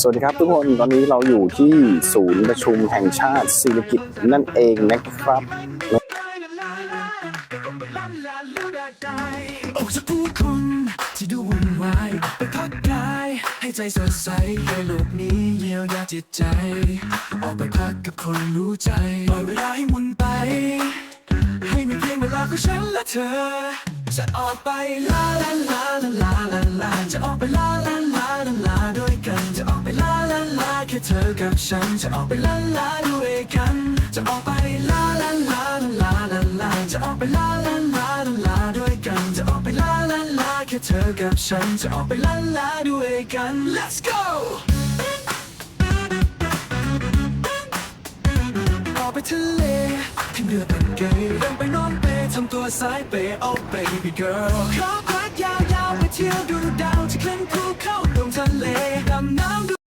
สวัสดีครับทุกคนตอนนี้เราอยู่ที่ศูนย์ประชุมแห่งชาติศิริกิตนั่นเองนะครับอกจากผู้คนที่ดูวุ่นวายไปพักกายให้ใจสดใสในโลกนี้เยียวยาจิตใจ ออกไปพักกับคนรู้ใจปล่อยเวลาให้หมุนไป ให้มีเพียงเวลาของฉันและเธอจะออกไปลาลาลา เธอกับฉัน จะออกไปลาลาด้วยกัน จะออกไปลาลาลาลาลาลาจะออกไปลาลาลาลาลาด้วยกัน จะออกไปลาลาลาแค่เธอกับฉัน จะออกไปลาลาด้วยกัน let's go ออกไปทะเลขึ้นเรือเป็นเกย์เดินไปนอนเปทำตัวสายเปย์ oh baby girl ขอพักยาวๆไปเที่ยว